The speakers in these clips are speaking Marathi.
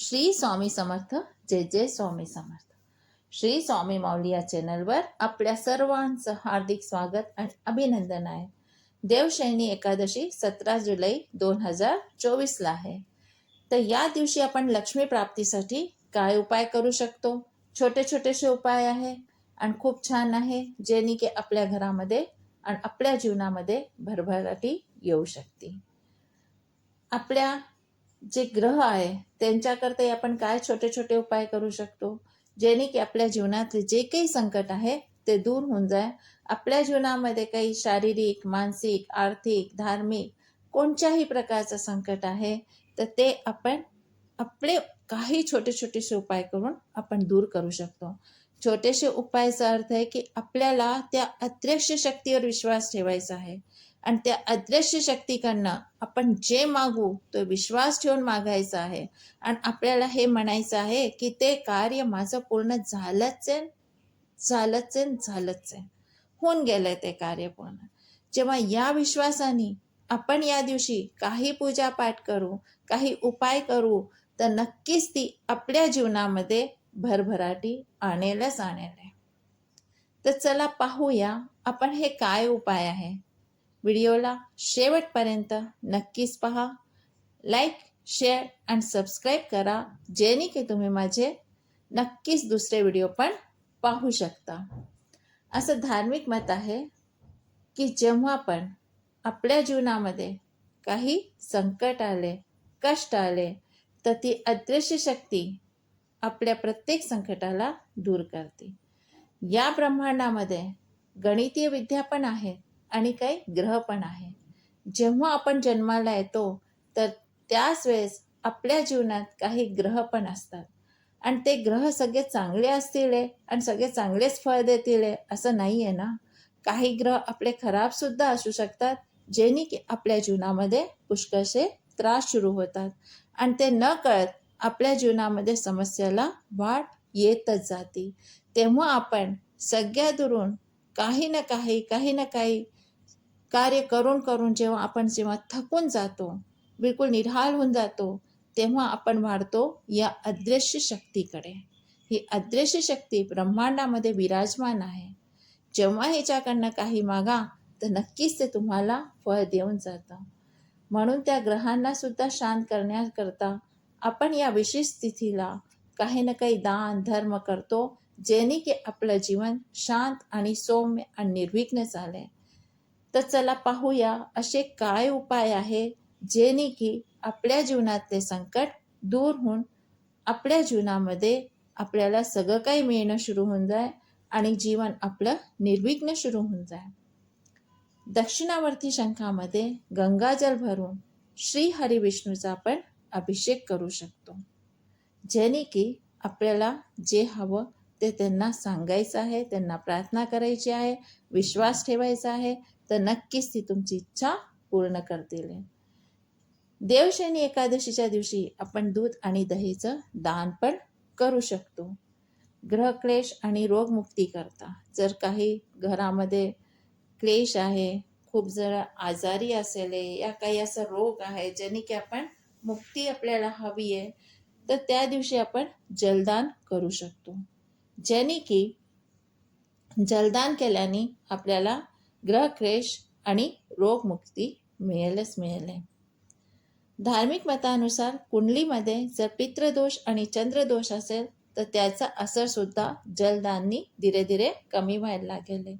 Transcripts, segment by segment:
श्री स्वामी समर्थ जय जय स्वामी समर्थ. श्री स्वामी माऊली या चॅनलवर आपल्या सर्वांचं हार्दिक स्वागत आणि अभिनंदन आहे. देवशैनी एकादशी सतरा जुलै दोन हजार चोवीसला आहे. तर या दिवशी आपण लक्ष्मी प्राप्तीसाठी काय उपाय करू शकतो? छोटे छोटेसे उपाय आहे आणि खूप छान आहे जेणे की आपल्या घरामध्ये आणि आपल्या जीवनामध्ये भरभराटी येऊ शकते. आपल्या जे ग्रह आहे त्यांच्याकरता आपण काय छोटे छोटे उपाय करू शकतो? जेणे की आपल्या जीवनातले जे काही संकट आहे ते दूर होऊन जाय. आपल्या जीवनामध्ये काही शारीरिक मानसिक आर्थिक धार्मिक कोणत्याही प्रकारचं संकट आहे तर ते आपण आपले काही छोटे छोटेसे उपाय करून आपण दूर करू शकतो. छोटेसे उपायाचा अर्थ आहे की आपल्याला त्या अदृश्य शक्तीवर विश्वास ठेवायचा आहे. आणि त्या अदृश्य शक्तीकडनं आपण जे मागू तो विश्वास ठेवून मागायचा आहे. आणि आपल्याला हे म्हणायचं आहे की ते कार्य माझं पूर्ण झालंच आहे. झालंच आहे झालंच आहे. होऊन गेलंय ते कार्य पूर्ण. जेव्हा या विश्वासाने आपण या दिवशी काही पूजापाठ करू काही उपाय करू तर नक्कीच ती आपल्या जीवनामध्ये भरभराटी आणेलच आणेल आहे तर चला पाहूया आपण हे काय उपाय आहे? व्हिडिओला शेवटपर्यंत नक्कीच पहा लाईक शेअर अँड सबस्क्राईब करा जेणे की तुम्ही माझे नक्कीच दुसरे व्हिडिओ पण पाहू शकता असं धार्मिक मत आहे की जेव्हा पण आपल्या जीवनामध्ये काही संकट आले कष्ट आले तर ती अदृश्य शक्ती आपल्या प्रत्येक संकटाला दूर करते या ब्रह्मांडामध्ये गणितीय विद्या पण आहेत आणि काही ग्रह पण आहे. जेव्हा आपण जन्माला येतो तर त्याच वेळेस आपल्या जीवनात काही ग्रह पण असतात. आणि ते ग्रह सगळे चांगले असतील आणि सगळे चांगलेच फळ देतील असं नाही आहे ना. काही ग्रह आपले खराबसुद्धा असू शकतात जेणे की आपल्या जीवनामध्ये पुष्कळसे त्रास सुरू होतात. आणि ते न कळत आपल्या जीवनामध्ये समस्याला वाढ येतच जाते. तेव्हा आपण सगळ्या दुरून काही ना काही काही ना काही कार्य करून करून जेव्हा आपण जेव्हा थकून जातो बिलकुल निढाल होऊन जातो तेव्हा आपण वाढतो या अदृश्य शक्तीकडे. ही अदृश्य शक्ती ब्रह्मांडामध्ये विराजमान आहे. जेव्हा ह्याच्याकडनं काही मागा तर नक्कीच ते तुम्हाला फळ देऊन जातं. म्हणून त्या ग्रहांना सुद्धा शांत करण्याकरता आपण या विशेष स्थितीला काही ना काही दान धर्म करतो जेणे की आपलं जीवन शांत आणि सौम्य आणि निर्विघ्न चालेल. तर चला पाहूया असे काय उपाय आहे जेणे की आपल्या जीवनातले संकट दूर होऊन आपल्या जीवनामध्ये आपल्याला सगळं काही मिळणं सुरू होऊन जाय आणि जीवन आपलं निर्विघ्न सुरू होऊन जाय. दक्षिणावर्ती शंखामध्ये गंगाजल भरून श्री हरिविष्णूचा आपण अभिषेक करू शकतो. जेणे की आपल्याला जे हवं ते त्यांना सांगायचं आहे त्यांना प्रार्थना करायची आहे विश्वास ठेवायचा आहे तर नक्कीच ती तुमची इच्छा पूर्ण करतील. देवशनी एकादशीच्या दिवशी आपण दूध आणि दहीचं दान पण करू शकतो. ग्रहक्लेश आणि रोगमुक्ती करता. जर काही घरामध्ये क्लेश आहे खूप जर आजारी असेल या काही असं रोग आहे ज्याने की आपण मुक्ती आपल्याला हवी आहे तर त्या दिवशी आपण जलदान करू शकतो. ज्याने की जलदान केल्याने आपल्याला ग्रहक्लेश आणि रोगमुक्ती मिळेलच मिळेल. धार्मिक मतानुसार कुंडलीमध्ये जर पितृदोष आणि चंद्रदोष असेल तर त्याचा असर सुद्धा जलदाननी धीरे धीरे कमी व्हायला लागेल.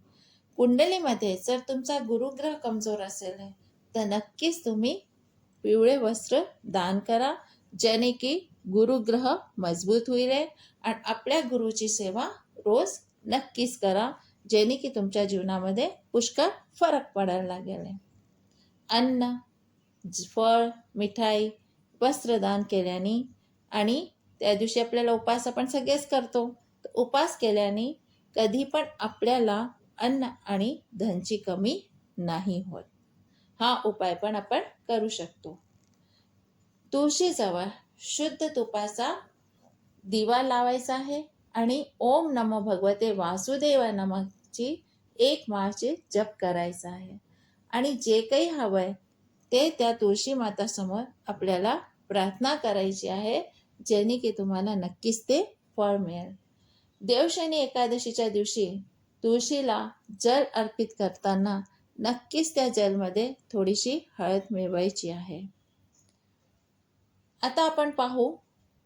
कुंडलीमध्ये जर तुमचा गुरुग्रह कमजोर असेल तर नक्कीच तुम्ही पिवळे वस्त्र दान करा ज्याने की गुरुग्रह मजबूत होईल आणि आपल्या गुरुची सेवा रोज नक्कीच करा. जेणे की तुमच्या जीवनामध्ये पुष्कळ फरक पडायला लागेल. अन्न फळ मिठाई वस्त्रदान केल्याने आणि त्या दिवशी आपल्याला उपास आपण सगळेच करतो. उपास केल्याने कधी पण आपल्याला अन्न आणि धनची कमी नाही होत. हा उपाय पण आपण करू शकतो. तुळशीजवळ शुद्ध तुपाचा दिवा लावायचा आहे आणि ओम नमो भगवते वासुदेव नमची एक माळचे जप करायचा आहे. आणि जे काही हवंय ते त्या तुळशी मातासमोर आपल्याला प्रार्थना करायची आहे जेणे की तुम्हाला नक्कीच ते फळ मिळेल. देवशनी एकादशीच्या दिवशी तुळशीला जल अर्पित करताना नक्कीच त्या जलमध्ये थोडीशी हळद मिळवायची आहे. आता आपण पाहू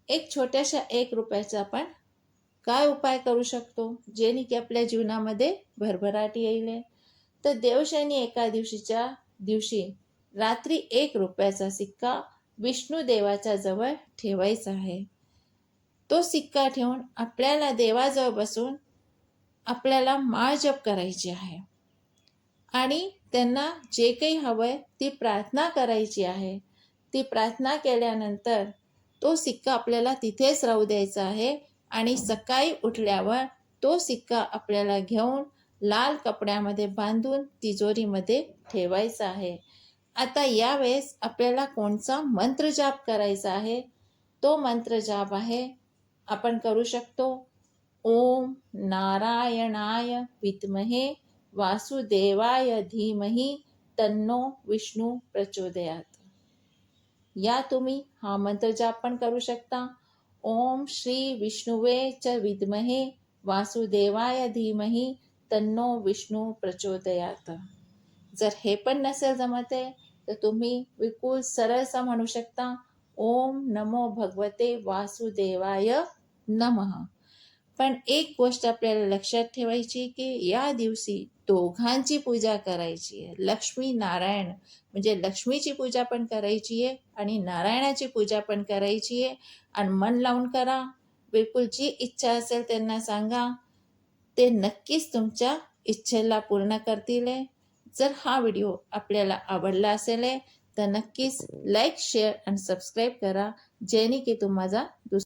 एक छोट्याशा एक रुपयाचा आपण काय उपाय करू शकतो? जेणे की आपल्या जीवनामध्ये भरभराट येईल. तर देवशनी एका दिवशीच्या दिवशी रात्री एक रुपयाचा सिक्का विष्णू देवाच्या जवळ ठेवायचा आहे. तो सिक्का ठेवून आपल्याला देवाजवळ बसून आपल्याला माळ जप करायची आहे. आणि त्यांना जे काही हवंय ती प्रार्थना करायची आहे. ती प्रार्थना केल्यानंतर तो सिक्का आपल्याला तिथेच राहू द्यायचा आहे. आणि सकाळी उठल्यावर तो सिक्का आपल्याला घेऊन लाल कपड्यामध्ये बांधून तिजोरीमध्ये ठेवायचा आहे. आता यावेळेस आपल्याला कोणचा मंत्र जाप करायचा आहे? तो मंत्र जाप आहे आपण करू शकतो. ओम नारायणाय विद्महे वासुदेवाय धीमही तन्नो विष्णू प्रचोदयात. या तुम्ही हा मंत्र जाप पण करू शकता. ओम श्री विष्णुवे च विद्महे वासुदेवाय धीमहि तन्नो विष्णू प्रचोदयात. जर हे पण नसेल जमत आहे तर तुम्ही बिलकुल सरळसा म्हणू शकता. ओम नमो भगवते वासुदेवाय नमः. पण एक गोष्ट आपल्याला लक्षात ठेवायची की या दिवशी दोघांची पूजा करायची आहे. लक्ष्मी नारायण म्हणजे लक्ष्मीची पूजा पण करायची आहे आणि नारायणाची पूजा पण करायची आहे. आणि मन लावून करा. बिलकुल जी इच्छा असेल त्यांना सांगा. ते नक्कीच तुमच्या इच्छेला पूर्ण करतील जर हा व्हिडिओ आपल्याला आवडला असेल तर नक्कीच लाईक शेअर आणि सबस्क्राईब करा. जेणे की तुम्हाला दुस